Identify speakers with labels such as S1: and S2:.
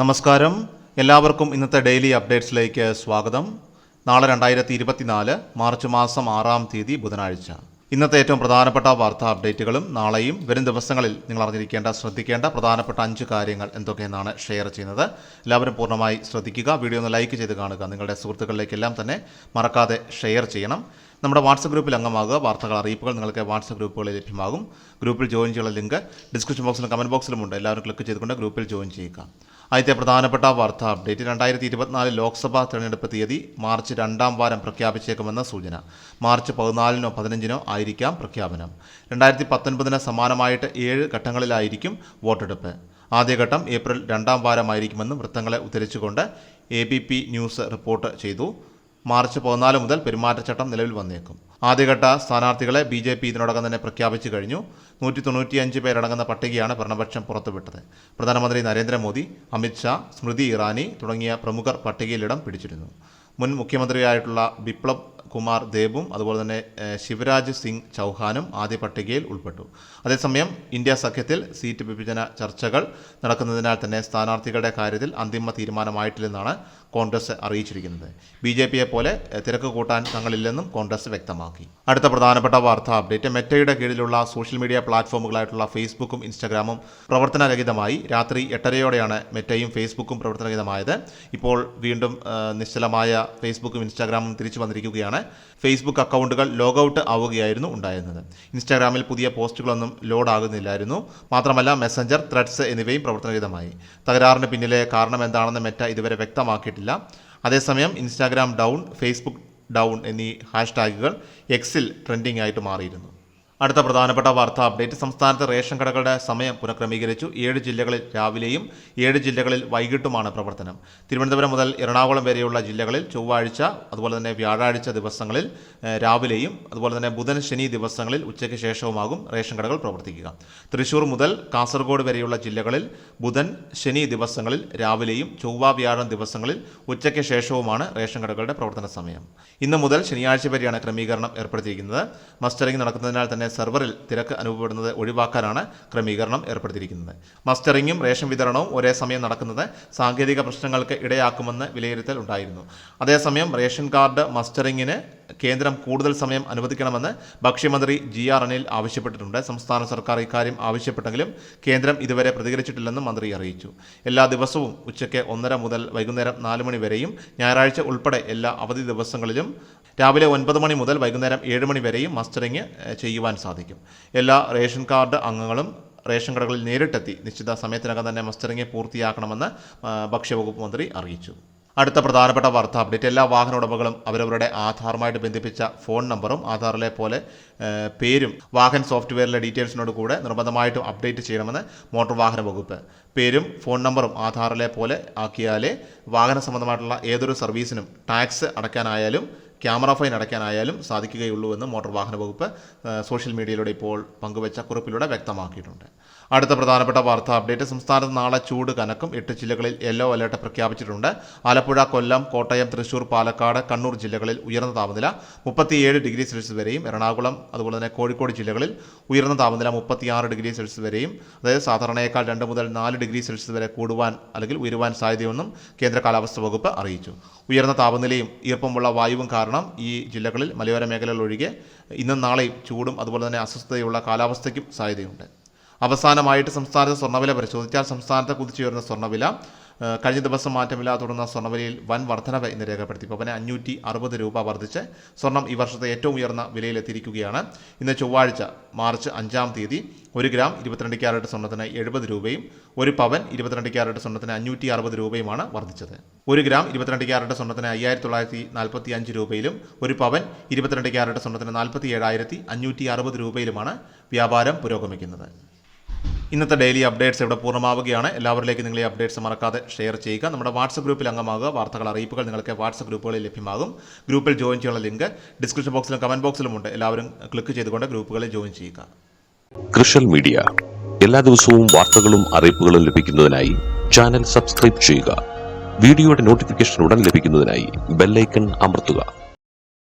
S1: നമസ്കാരം. എല്ലാവർക്കും ഇന്നത്തെ ഡെയിലി അപ്ഡേറ്റ്സിലേക്ക് സ്വാഗതം. നാളെ രണ്ടായിരത്തി ഇരുപത്തിനാല് മാർച്ച് മാസം ആറാം തീയതി ബുധനാഴ്ച. ഇന്നത്തെ ഏറ്റവും പ്രധാനപ്പെട്ട വാർത്താ അപ്ഡേറ്റുകളും നാളെയും വരും ദിവസങ്ങളിൽ നിങ്ങൾ അറിഞ്ഞിരിക്കേണ്ട ശ്രദ്ധിക്കേണ്ട പ്രധാനപ്പെട്ട അഞ്ച് കാര്യങ്ങൾ എന്തൊക്കെയെന്നാണ് ഷെയർ ചെയ്യുന്നത്. എല്ലാവരും പൂർണമായി ശ്രദ്ധിക്കുക. വീഡിയോ ഒന്ന് ലൈക്ക് ചെയ്ത് കാണുക. നിങ്ങളുടെ സുഹൃത്തുക്കളിലേക്കെല്ലാം തന്നെ മറക്കാതെ ഷെയർ ചെയ്യണം. നമ്മുടെ വാട്സപ്പ് ഗ്രൂപ്പിൽ അംഗമാകുക. വാർത്തകൾ അറിയിപ്പുകൾ നിങ്ങൾക്ക് വാട്സപ്പ് ഗ്രൂപ്പുകളിൽ ലഭ്യമാകും. ഗ്രൂപ്പിൽ ജോയിൻ ചെയ്യാനുള്ള ലിങ്ക് ഡിസ്ക്രിപ്ഷൻ ബോക്സിലും കമന്റ് ബോക്സിലുമുണ്ട് എല്ലാവരും ക്ലിക്ക് ചെയ്തുകൊണ്ട് ഗ്രൂപ്പിൽ ജോയിൻ ചെയ്യുക. ആദ്യത്തെ പ്രധാനപ്പെട്ട വാർത്താ. അപ്ഡേറ്റ് രണ്ടായിരത്തി ഇരുപത്തിനാല് ലോക്സഭാ തെരഞ്ഞെടുപ്പ് തീയതി മാർച്ച് രണ്ടാം വാരം പ്രഖ്യാപിച്ചേക്കുമെന്ന സൂചന. മാർച്ച് പതിനാലിനോ പതിനഞ്ചിനോ ആയിരിക്കാം പ്രഖ്യാപനം. രണ്ടായിരത്തി പത്തൊൻപതിന് സമാനമായിട്ട് ഏഴ് ഘട്ടങ്ങളിലായിരിക്കും വോട്ടെടുപ്പ്. ആദ്യഘട്ടം ഏപ്രിൽ രണ്ടാം വാരമായിരിക്കുമെന്നും വൃത്തങ്ങളെ ഉദ്ധരിച്ചുകൊണ്ട് A B P news report ചെയ്തു. മാർച്ച് പതിനാല് മുതൽ പെരുമാറ്റച്ചട്ടം നിലവിൽ വന്നേക്കും. ആദ്യഘട്ട സ്ഥാനാർത്ഥികളെ ബി ജെ പി ഇതിനോടകം തന്നെ പ്രഖ്യാപിച്ചു കഴിഞ്ഞു. നൂറ്റി തൊണ്ണൂറ്റിയഞ്ച് പേരടങ്ങുന്ന പട്ടികയാണ് ഭരണപക്ഷം പുറത്തുവിട്ടത്. പ്രധാനമന്ത്രി നരേന്ദ്രമോദി അമിത്ഷാ സ്മൃതി ഇറാനി തുടങ്ങിയ പ്രമുഖർ പട്ടികയിലിടം പിടിച്ചിരുന്നു. മുൻ മുഖ്യമന്ത്രിയായിട്ടുള്ള ബിപ്ലബ് കുമാർ ദേബും അതുപോലെ തന്നെ ശിവരാജ് സിംഗ് ചൗഹാനും ആദ്യ പട്ടികയിൽ ഉൾപ്പെട്ടു. അതേസമയം ഇന്ത്യ സഖ്യത്തിൽ സീറ്റ് വിഭജന ചർച്ചകൾ നടക്കുന്നതിനാൽ തന്നെ സ്ഥാനാർത്ഥികളുടെ കാര്യത്തിൽ അന്തിമ തീരുമാനമായിട്ടില്ലെന്നാണ് കോൺഗ്രസ് അറിയിച്ചിരിക്കുന്നത്. ബി ജെ പിയെ പോലെ തിരക്ക് കൂട്ടാൻ തങ്ങളില്ലെന്നും കോൺഗ്രസ് വ്യക്തമാക്കി. അടുത്ത പ്രധാനപ്പെട്ട വാർത്താ അപ്ഡേറ്റ് മെറ്റയുടെ കീഴിലുള്ള സോഷ്യൽ മീഡിയ പ്ലാറ്റ്ഫോമുകളായിട്ടുള്ള ഫേസ്ബുക്കും ഇൻസ്റ്റാഗ്രാമും പ്രവർത്തനരഹിതമായി. രാത്രി എട്ടരയോടെയാണ് മെറ്റയും ഫേസ്ബുക്കും പ്രവർത്തനരഹിതമായത്. ഇപ്പോൾ വീണ്ടും നിശ്ചലമായ ഫേസ്ബുക്കും ഇൻസ്റ്റാഗ്രാമും തിരിച്ചു വന്നിരിക്കുകയാണ്. ഫേസ്ബുക്ക് അക്കൗണ്ടുകൾ ലോഗൌട്ട് ആവുകയായിരുന്നു ഉണ്ടായിരുന്നത്. ഇൻസ്റ്റാഗ്രാമിൽ പുതിയ പോസ്റ്റുകളൊന്നും ലോഡ് ആകുന്നില്ലായിരുന്നു മാത്രമല്ല മെസ്സഞ്ചർ ത്രെഡ്സ് എന്നിവയും പ്രവർത്തനരഹിതമായി. തകരാറിന് പിന്നിലെ കാരണം എന്താണെന്ന് മെറ്റ ഇതുവരെ വ്യക്തമാക്കിയിട്ടില്ല. അതേസമയം ഇൻസ്റ്റാഗ്രാം ഡൗൺ ഫേസ്ബുക്ക് ഡൗൺ എന്നീ ഹാഷ്ടാഗുകൾ എക്സിൽ ട്രെൻഡിംഗ് ആയിട്ട് മാറിയിരുന്നു. അടുത്ത പ്രധാനപ്പെട്ട വാർത്താ അപ്ഡേറ്റ്. സംസ്ഥാനത്ത് റേഷൻ കടകളുടെ സമയം പുനഃക്രമീകരിച്ചു. ഏഴ് ജില്ലകളിൽ രാവിലെയും ഏഴ് ജില്ലകളിൽ വൈകിട്ടുമാണ് പ്രവർത്തനം. തിരുവനന്തപുരം മുതൽ എറണാകുളം വരെയുള്ള ജില്ലകളിൽ ചൊവ്വാഴ്ച അതുപോലെ തന്നെ വ്യാഴാഴ്ച ദിവസങ്ങളിൽ രാവിലെയും അതുപോലെ തന്നെ ബുധൻ ശനി ദിവസങ്ങളിൽ ഉച്ചയ്ക്ക് ശേഷവുമാകും റേഷൻ കടകൾ പ്രവർത്തിക്കുക. തൃശൂർ മുതൽ കാസർഗോഡ് വരെയുള്ള ജില്ലകളിൽ ബുധൻ ശനി ദിവസങ്ങളിൽ രാവിലെയും ചൊവ്വ വ്യാഴം ദിവസങ്ങളിൽ ഉച്ചയ്ക്ക് ശേഷവുമാണ് റേഷൻ കടകളുടെ പ്രവർത്തന സമയം. ഇന്ന് മുതൽ ശനിയാഴ്ച വരെയാണ് ക്രമീകരണം ഏർപ്പെടുത്തിയിരിക്കുന്നത്. മസ്റ്ററിംഗ് നടക്കുന്നതിനാൽ തന്നെ സെർവറിൽ തിരക്ക് അനുഭവപ്പെടുന്നത് ഒഴിവാക്കാനാണ് ക്രമീകരണം ഏർപ്പെടുത്തിയിരിക്കുന്നത്. മസ്റ്ററിംഗും റേഷൻ വിതരണവും ഒരേ സമയം നടക്കുന്നത് സാങ്കേതിക പ്രശ്നങ്ങൾക്ക് ഇടയാക്കുമെന്ന് വിലയിരുത്തൽ ഉണ്ടായിരുന്നു. അതേസമയം റേഷൻ കാർഡ് മസ്റ്ററിംഗിന് കേന്ദ്രം കൂടുതൽ സമയം അനുവദിക്കണമെന്ന് ഭക്ഷ്യമന്ത്രി ജി ആർ അനിൽ ആവശ്യപ്പെട്ടിട്ടുണ്ട്. സംസ്ഥാന സർക്കാർ ഇക്കാര്യം ആവശ്യപ്പെട്ടെങ്കിലും കേന്ദ്രം ഇതുവരെ പ്രതികരിച്ചിട്ടില്ലെന്നും മന്ത്രി അറിയിച്ചു. എല്ലാ ദിവസവും ഉച്ചയ്ക്ക് ഒന്നര മുതൽ വൈകുന്നേരം നാല് മണി വരെയും ഞായറാഴ്ച ഉൾപ്പെടെ എല്ലാ അവധി ദിവസങ്ങളിലും രാവിലെ ഒൻപത് മണി മുതൽ വൈകുന്നേരം ഏഴ് മണി വരെയും മസ്റ്ററിങ് ചെയ്യുവാൻ സാധിക്കും. എല്ലാ റേഷൻ കാർഡ് അംഗങ്ങളും റേഷൻ കടകളിൽ നേരിട്ടെത്തി നിശ്ചിത സമയത്തിനകം തന്നെ മസ്റ്ററിംഗ് പൂർത്തിയാക്കണമെന്ന് ഭക്ഷ്യവകുപ്പ് മന്ത്രി അറിയിച്ചു. അടുത്ത പ്രധാനപ്പെട്ട വാർത്താ അപ്ഡേറ്റ് എല്ലാ വാഹന ഉടമകളും അവരവരുടെ ആധാറുമായിട്ട് ബന്ധിപ്പിച്ച ഫോൺ നമ്പറും ആധാറിലെ പോലെ പേരും വാഹൻ സോഫ്റ്റ്വെയറിലെ ഡീറ്റെയിൽസിനോട് കൂടെ നിർബന്ധമായിട്ടും അപ്ഡേറ്റ് ചെയ്യണമെന്ന് മോട്ടോർ വാഹന വകുപ്പ്. പേരും ഫോൺ നമ്പറും ആധാറിലെ പോലെ ആക്കിയാലേ വാഹന സംബന്ധമായിട്ടുള്ള ഏതൊരു സർവീസിനും ടാക്സ് അടയ്ക്കാനായാലും ക്യാമറ ഫൈൻ അടയ്ക്കാനായാലും സാധിക്കുകയുള്ളൂ എന്ന് മോട്ടോർ വാഹന വകുപ്പ് സോഷ്യൽ മീഡിയയിലൂടെ ഇപ്പോൾ പങ്കുവച്ച കുറിപ്പിലൂടെ വ്യക്തമാക്കിയിട്ടുണ്ട്. അടുത്ത പ്രധാനപ്പെട്ട വാർത്താ അപ്ഡേറ്റ് സംസ്ഥാനത്ത് നാളെ ചൂട് കനക്കും. എട്ട് ജില്ലകളിൽ യെല്ലോ അലേർട്ട് പ്രഖ്യാപിച്ചിട്ടുണ്ട്. ആലപ്പുഴ കൊല്ലം കോട്ടയം തൃശൂർ പാലക്കാട് കണ്ണൂർ ജില്ലകളിൽ ഉയർന്ന താപനില മുപ്പത്തിയേഴ് ഡിഗ്രി സെൽഷ്യസ് വരെയും എറണാകുളം അതുപോലെ തന്നെ കോഴിക്കോട് ജില്ലകളിൽ ഉയർന്ന താപനില മുപ്പത്തിയാറ് ഡിഗ്രി സെൽഷ്യസ് വരെയും അതായത് സാധാരണയേക്കാൾ രണ്ട് മുതൽ നാല് ഡിഗ്രി സെൽഷ്യസ് വരെ കൂടുവാൻ അല്ലെങ്കിൽ ഉയരുവാൻ സാധ്യതയെന്നും കേന്ദ്ര കാലാവസ്ഥാ വകുപ്പ് അറിയിച്ചു. ഉയർന്ന താപനിലയും ഈർപ്പമുള്ള വായുവും കാരണം ഈ ജില്ലകളിൽ മലയോര മേഖലകൾ ഒഴികെ ഇന്നും നാളെയും ചൂടും അതുപോലെ തന്നെ അസ്വസ്ഥതയുള്ള കാലാവസ്ഥയ്ക്കും സാധ്യതയുണ്ട്. അവസാനമായിട്ട് സംസ്ഥാനത്ത് സ്വർണവില പരിശോധിച്ചാൽ സംസ്ഥാനത്ത് കുതിച്ചുയർന്ന സ്വർണവില കഴിഞ്ഞ ദിവസം മാറ്റമില്ലാതെ തുടർന്ന സ്വർണവിലയിൽ വൻ വർധനവ് ഇന്ന് രേഖപ്പെടുത്തി. പവന് അഞ്ഞൂറ്റി അറുപത് രൂപ വർദ്ധിച്ച് സ്വർണം ഈ വർഷത്തെ ഏറ്റവും ഉയർന്ന വിലയിലെത്തിയിരിക്കുകയാണ്. ഇന്ന് ചൊവ്വാഴ്ച മാർച്ച് അഞ്ചാം തീയതി ഒരു ഗ്രാം ഇരുപത്തിരണ്ട് ക്യാരറ്റ് സ്വർണത്തിന് എഴുപത് രൂപയും ഒരു പവൻ ഇരുപത്തിരണ്ട് ക്യാരറ്റ് സ്വർണത്തിന് അഞ്ഞൂറ്റി അറുപത് രൂപയുമാണ് വർദ്ധിച്ചത്. ഒരു ഗ്രാം ഇരുപത്തിരണ്ട് ക്യാരറ്റ് സ്വർണത്തിന് അയ്യായിരത്തി തൊള്ളായിരത്തി നാൽപ്പത്തി അഞ്ച് രൂപയിലും ഒരു പവൻ ഇരുപത്തിരണ്ട് ക്യാരറ്റ് സ്വർണത്തിന് നാൽപ്പത്തി ഏഴായിരത്തി അഞ്ഞൂറ്റി അറുപത് രൂപയിലുമാണ് വ്യാപാരം പുരോഗമിക്കുന്നത്. ഇന്നത്തെ ഡെയിലി അപ്ഡേറ്റ്സ് ഇവിടെ പൂർണമാവുകയാണ്. എല്ലാവരിലേക്കും നിങ്ങൾ ഈ അപ്ഡേറ്റ്സ് മറക്കാതെ ഷെയർ ചെയ്യുക. നമ്മുടെ വാട്സപ്പ് ഗ്രൂപ്പിൽ അംഗമാകുക. വാർത്തകൾ അറിയിപ്പുകൾ നിങ്ങൾക്ക് വാട്സപ്പ് ഗ്രൂപ്പുകളിൽ ലഭ്യമാകും. ഗ്രൂപ്പിൽ ജോയിൻ ചെയ്യാനുള്ള ലിങ്ക് ഡിസ്ക്രിപ്ഷൻ ബോക്സിലും കമന്റ് ബോക്സിലും ഉണ്ട്. എല്ലാവരും ക്ലിക്ക് ചെയ്തുകൊണ്ട് ഗ്രൂപ്പുകളിൽ ജോയിൻ ചെയ്യുക.
S2: കൃഷൽ മീഡിയ എല്ലാ ദിവസവും വാർത്തകളും അറിയിപ്പുകളും ലഭിക്കുന്നതിനായി ചാനൽ സബ്സ്ക്രൈബ് ചെയ്യുക. വീഡിയോയുടെ നോട്ടിഫിക്കേഷൻ ഉടൻ ലഭിക്കുന്നതിനായി ബെല്ലൈക്കൺ അമർത്തുക.